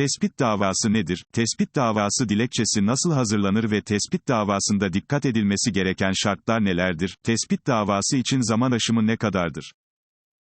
Tespit davası nedir? Tespit davası dilekçesi nasıl hazırlanır ve tespit davasında dikkat edilmesi gereken şartlar nelerdir? Tespit davası için zaman aşımı ne kadardır?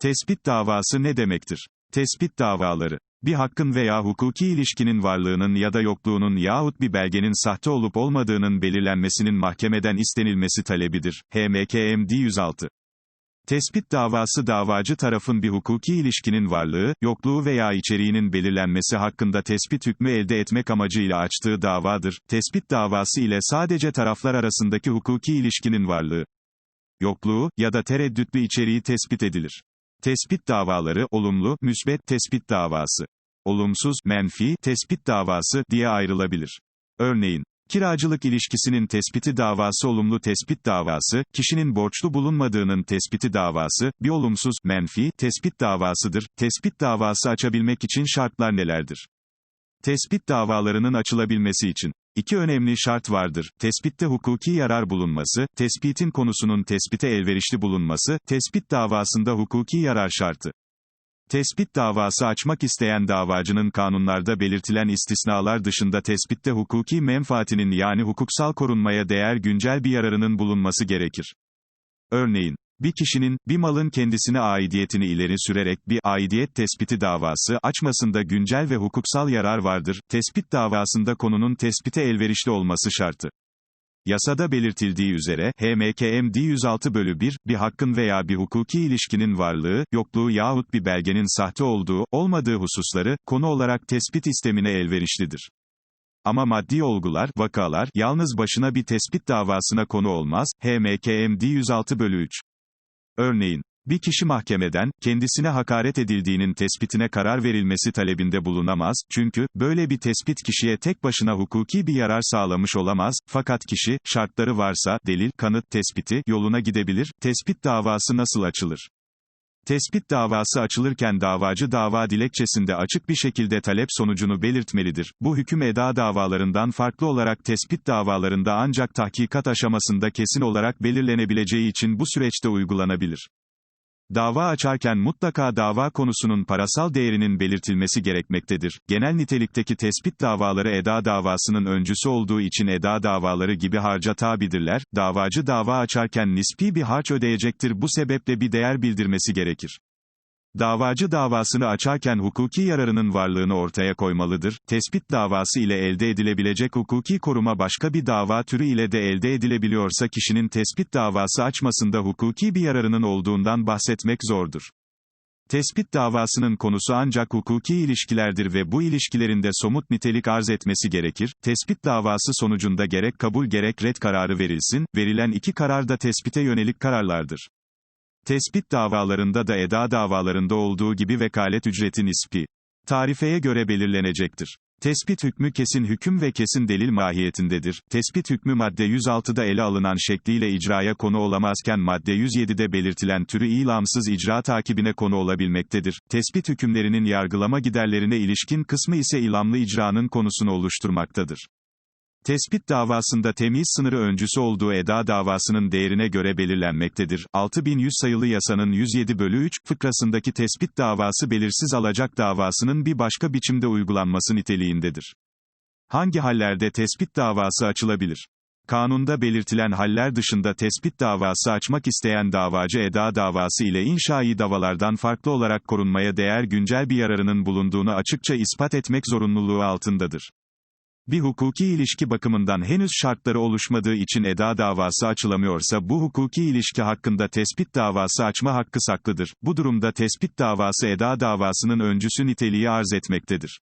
Tespit davası ne demektir? Tespit davaları bir hakkın veya hukuki ilişkinin varlığının ya da yokluğunun yahut bir belgenin sahte olup olmadığının belirlenmesinin mahkemeden istenilmesi talebidir. HMKMD 106 Tespit davası davacı tarafın bir hukuki ilişkinin varlığı, yokluğu veya içeriğinin belirlenmesi hakkında tespit hükmü elde etmek amacıyla açtığı davadır. Tespit davası ile sadece taraflar arasındaki hukuki ilişkinin varlığı, yokluğu ya da tereddütlü içeriği tespit edilir. Tespit davaları, olumlu, müsbet tespit davası, olumsuz, menfi tespit davası diye ayrılabilir. Örneğin, Kiracılık ilişkisinin tespiti davası olumlu tespit davası, kişinin borçlu bulunmadığının tespiti davası, bir olumsuz, menfi, tespit davasıdır. Tespit davası açabilmek için şartlar nelerdir? Tespit davalarının açılabilmesi için iki önemli şart vardır. Tespitte hukuki yarar bulunması, tespitin konusunun tespite elverişli bulunması, tespit davasında hukuki yarar şartı. Tespit davası açmak isteyen davacının kanunlarda belirtilen istisnalar dışında tespitte hukuki menfaatinin yani hukuksal korunmaya değer güncel bir yararının bulunması gerekir. Örneğin, bir kişinin, bir malın kendisine aidiyetini ileri sürerek bir aidiyet tespiti davası açmasında güncel ve hukuksal yarar vardır. Tespit davasında konunun tespite elverişli olması şartı. Yasada belirtildiği üzere, HMKMD 106 bölü 1, bir hakkın veya bir hukuki ilişkinin varlığı, yokluğu yahut bir belgenin sahte olduğu, olmadığı hususları, konu olarak tespit istemine elverişlidir. Ama maddi olgular, vakalar, yalnız başına bir tespit davasına konu olmaz, HMKMD 106 bölü 3. Örneğin, bir kişi mahkemeden, kendisine hakaret edildiğinin tespitine karar verilmesi talebinde bulunamaz, çünkü, böyle bir tespit kişiye tek başına hukuki bir yarar sağlamış olamaz, fakat kişi, şartları varsa, delil, kanıt tespiti, yoluna gidebilir, tespit davası nasıl açılır? Tespit davası açılırken davacı dava dilekçesinde açık bir şekilde talep sonucunu belirtmelidir. Bu hüküm eda davalarından farklı olarak tespit davalarında ancak tahkikat aşamasında kesin olarak belirlenebileceği için bu süreçte uygulanabilir. Dava açarken mutlaka dava konusunun parasal değerinin belirtilmesi gerekmektedir. Genel nitelikteki tespit davaları eda davasının öncüsü olduğu için eda davaları gibi harca tabidirler. Davacı dava açarken nispi bir harç ödeyecektir. Bu sebeple bir değer bildirmesi gerekir. Davacı davasını açarken hukuki yararının varlığını ortaya koymalıdır. Tespit davası ile elde edilebilecek hukuki koruma başka bir dava türü ile de elde edilebiliyorsa kişinin tespit davası açmasında hukuki bir yararının olduğundan bahsetmek zordur. Tespit davasının konusu ancak hukuki ilişkilerdir ve bu ilişkilerinde somut nitelik arz etmesi gerekir. Tespit davası sonucunda gerek kabul gerek red kararı verilsin, verilen iki karar da tespite yönelik kararlardır. Tespit davalarında da eda davalarında olduğu gibi vekalet ücreti nispi. Tarifeye göre belirlenecektir. Tespit hükmü kesin hüküm ve kesin delil mahiyetindedir. Tespit hükmü madde 106'da ele alınan şekliyle icraya konu olamazken madde 107'de belirtilen türü ilamsız icra takibine konu olabilmektedir. Tespit hükümlerinin yargılama giderlerine ilişkin kısmı ise ilamlı icranın konusunu oluşturmaktadır. Tespit davasında temiz sınırı öncüsü olduğu eda davasının değerine göre belirlenmektedir. 6100 sayılı yasanın 107 bölü 3 fıkrasındaki tespit davası belirsiz alacak davasının bir başka biçimde uygulanması niteliğindedir. Hangi hallerde tespit davası açılabilir? Kanunda belirtilen haller dışında tespit davası açmak isteyen davacı eda davası ile inşai davalardan farklı olarak korunmaya değer güncel bir yararının bulunduğunu açıkça ispat etmek zorunluluğu altındadır. Bir hukuki ilişki bakımından henüz şartları oluşmadığı için eda davası açılamıyorsa bu hukuki ilişki hakkında tespit davası açma hakkı saklıdır. Bu durumda tespit davası eda davasının öncüsü niteliği arz etmektedir.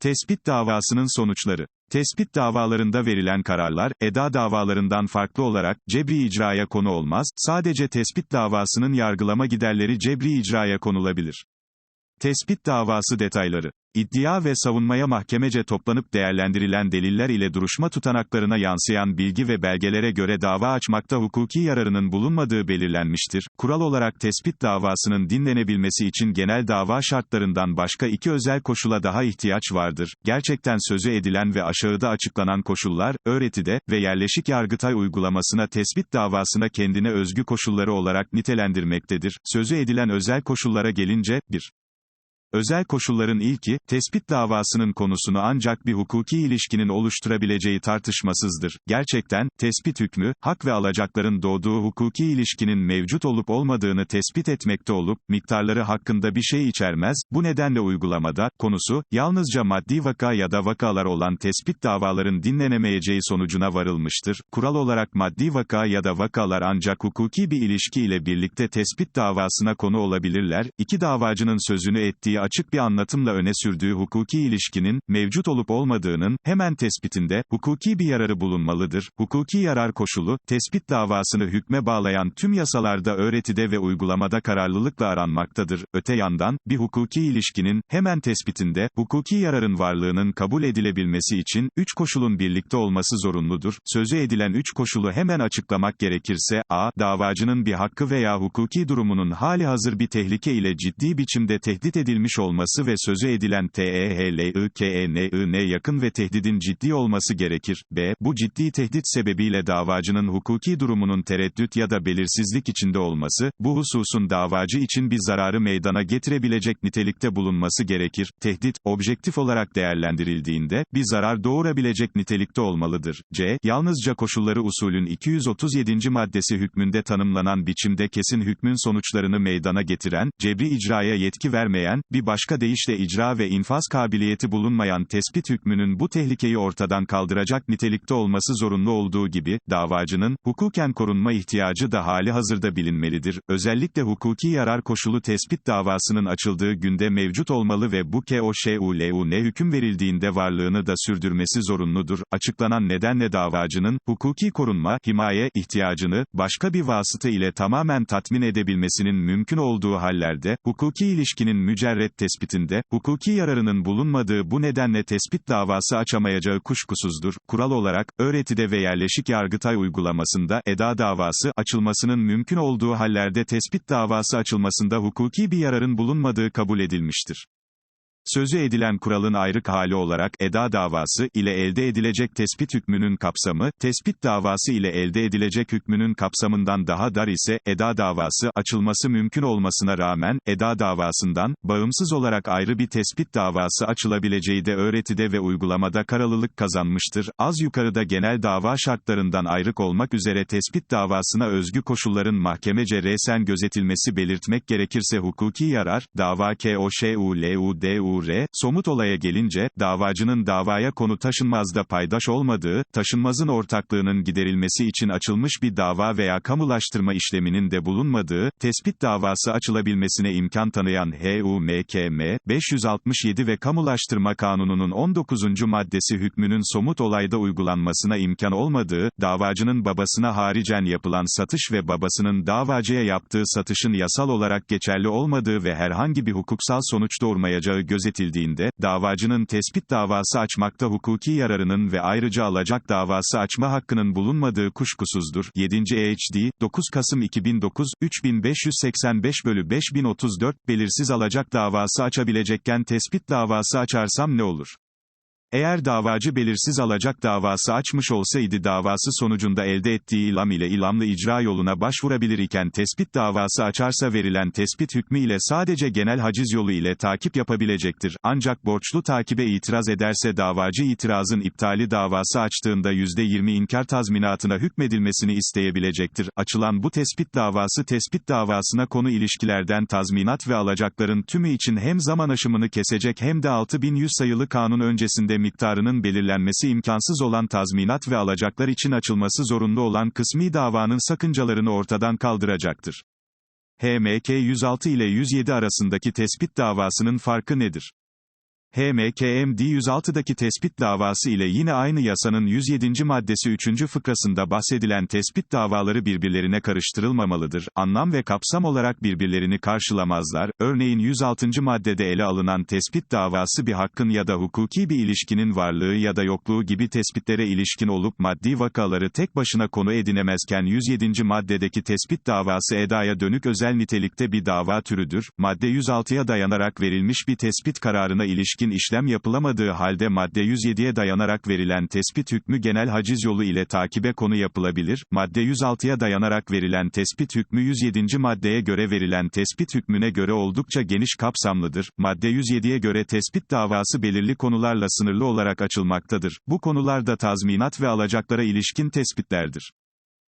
Tespit davasının sonuçları Tespit davalarında verilen kararlar, eda davalarından farklı olarak, cebri icraya konu olmaz, sadece tespit davasının yargılama giderleri cebri icraya konulabilir. Tespit davası detayları İddia ve savunmaya mahkemece toplanıp değerlendirilen deliller ile duruşma tutanaklarına yansıyan bilgi ve belgelere göre dava açmakta hukuki yararının bulunmadığı belirlenmiştir. Kural olarak tespit davasının dinlenebilmesi için genel dava şartlarından başka iki özel koşula daha ihtiyaç vardır. Gerçekten sözü edilen ve aşağıda açıklanan koşullar, öğretide ve yerleşik yargıtay uygulamasına tespit davasına kendine özgü koşulları olarak nitelendirmektedir. Sözü edilen özel koşullara gelince, 1. Özel koşulların ilki, tespit davasının konusunu ancak bir hukuki ilişkinin oluşturabileceği tartışmasızdır. Gerçekten, tespit hükmü, hak ve alacakların doğduğu hukuki ilişkinin mevcut olup olmadığını tespit etmekte olup, miktarları hakkında bir şey içermez, bu nedenle uygulamada, konusu, yalnızca maddi vaka ya da vakalar olan tespit davaların dinlenemeyeceği sonucuna varılmıştır. Kural olarak maddi vaka ya da vakalar ancak hukuki bir ilişki ile birlikte tespit davasına konu olabilirler. İki davacının sözünü ettiği açık bir anlatımla öne sürdüğü hukuki ilişkinin, mevcut olup olmadığının, hemen tespitinde, hukuki bir yararı bulunmalıdır. Hukuki yarar koşulu, tespit davasını hükme bağlayan tüm yasalarda öğretide ve uygulamada kararlılıkla aranmaktadır. Öte yandan, bir hukuki ilişkinin, hemen tespitinde, hukuki yararın varlığının kabul edilebilmesi için, üç koşulun birlikte olması zorunludur. Sözü edilen üç koşulu hemen açıklamak gerekirse, a. Davacının bir hakkı veya hukuki durumunun hali hazır bir tehlike ile ciddi biçimde tehdit edilmiş olması ve sözü edilen TEHLIKENI'ne yakın ve tehdidin ciddi olması gerekir. B. Bu ciddi tehdit sebebiyle davacının hukuki durumunun tereddüt ya da belirsizlik içinde olması, bu hususun davacı için bir zararı meydana getirebilecek nitelikte bulunması gerekir. Tehdit, objektif olarak değerlendirildiğinde, bir zarar doğurabilecek nitelikte olmalıdır. C. Yalnızca koşulları usulün 237. maddesi hükmünde tanımlanan biçimde kesin hükmün sonuçlarını meydana getiren, cebri icraya yetki vermeyen, bir başka deyişle icra ve infaz kabiliyeti bulunmayan tespit hükmünün bu tehlikeyi ortadan kaldıracak nitelikte olması zorunlu olduğu gibi, davacının, hukuken korunma ihtiyacı da hali hazırda bilinmelidir. Özellikle hukuki yarar koşulu tespit davasının açıldığı günde mevcut olmalı ve bu KOŞULUN hüküm verildiğinde varlığını da sürdürmesi zorunludur. Açıklanan nedenle davacının, hukuki korunma, himaye, ihtiyacını, başka bir vasıta ile tamamen tatmin edebilmesinin mümkün olduğu hallerde, hukuki ilişkinin mücerret tespitinde, hukuki yararının bulunmadığı bu nedenle tespit davası açamayacağı kuşkusuzdur. Kural olarak, öğretide ve yerleşik yargıtay uygulamasında, eda davası açılmasının mümkün olduğu hallerde tespit davası açılmasında hukuki bir yararın bulunmadığı kabul edilmiştir. Sözü edilen kuralın ayrık hali olarak, eda davası ile elde edilecek tespit hükmünün kapsamı, tespit davası ile elde edilecek hükmünün kapsamından daha dar ise, eda davası açılması mümkün olmasına rağmen, eda davasından, bağımsız olarak ayrı bir tespit davası açılabileceği de öğretide ve uygulamada karalılık kazanmıştır. Az yukarıda genel dava şartlarından ayrık olmak üzere tespit davasına özgü koşulların mahkemece resen gözetilmesi belirtmek gerekirse hukuki yarar, dava KOŞULUDU R, somut olaya gelince, davacının davaya konu taşınmazda paydaş olmadığı, taşınmazın ortaklığının giderilmesi için açılmış bir dava veya kamulaştırma işleminin de bulunmadığı, tespit davası açılabilmesine imkan tanıyan HUMKM, 567 ve Kamulaştırma Kanunu'nun 19. maddesi hükmünün somut olayda uygulanmasına imkan olmadığı, davacının babasına haricen yapılan satış ve babasının davacıya yaptığı satışın yasal olarak geçerli olmadığı ve herhangi bir hukuksal sonuç doğurmayacağı gözetildiğinde, davacının tespit davası açmakta hukuki yararının ve ayrıca alacak davası açma hakkının bulunmadığı kuşkusuzdur. 7. EHD, 9 Kasım 2009, 3585 bölü 5034, belirsiz alacak davası açabilecekken tespit davası açarsam ne olur? Eğer davacı belirsiz alacak davası açmış olsaydı davası sonucunda elde ettiği ilam ile ilamlı icra yoluna başvurabilir iken tespit davası açarsa verilen tespit hükmü ile sadece genel haciz yolu ile takip yapabilecektir. Ancak borçlu takibe itiraz ederse davacı itirazın iptali davası açtığında %20 inkar tazminatına hükmedilmesini isteyebilecektir. Açılan bu tespit davası tespit davasına konu ilişkilerden tazminat ve alacakların tümü için hem zaman aşımını kesecek hem de 6100 sayılı kanun öncesinde miktarının belirlenmesi imkansız olan tazminat ve alacaklar için açılması zorunlu olan kısmi davanın sakıncalarını ortadan kaldıracaktır. HMK 106 ile 107 arasındaki tespit davasının farkı nedir? HMKMD 106'daki tespit davası ile yine aynı yasanın 107. maddesi 3. fıkrasında bahsedilen tespit davaları birbirlerine karıştırılmamalıdır. Anlam ve kapsam olarak birbirlerini karşılamazlar. Örneğin 106. maddede ele alınan tespit davası bir hakkın ya da hukuki bir ilişkinin varlığı ya da yokluğu gibi tespitlere ilişkin olup maddi vakaları tek başına konu edinemezken 107. maddedeki tespit davası edaya dönük özel nitelikte bir dava türüdür. Madde 106'ya dayanarak verilmiş bir tespit kararına ilişkin ilişkin işlem yapılamadığı halde madde 107'ye dayanarak verilen tespit hükmü genel haciz yolu ile takibe konu yapılabilir, madde 106'ya dayanarak verilen tespit hükmü 107. maddeye göre verilen tespit hükmüne göre oldukça geniş kapsamlıdır, madde 107'ye göre tespit davası belirli konularla sınırlı olarak açılmaktadır, bu konularda tazminat ve alacaklara ilişkin tespitlerdir.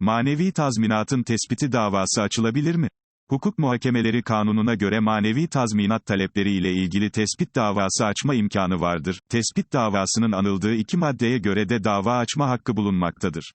Manevi tazminatın tespiti davası açılabilir mi? Hukuk Muhakemeleri Kanunu'na göre manevi tazminat talepleri ile ilgili tespit davası açma imkanı vardır. Tespit davasının anıldığı iki maddeye göre de dava açma hakkı bulunmaktadır.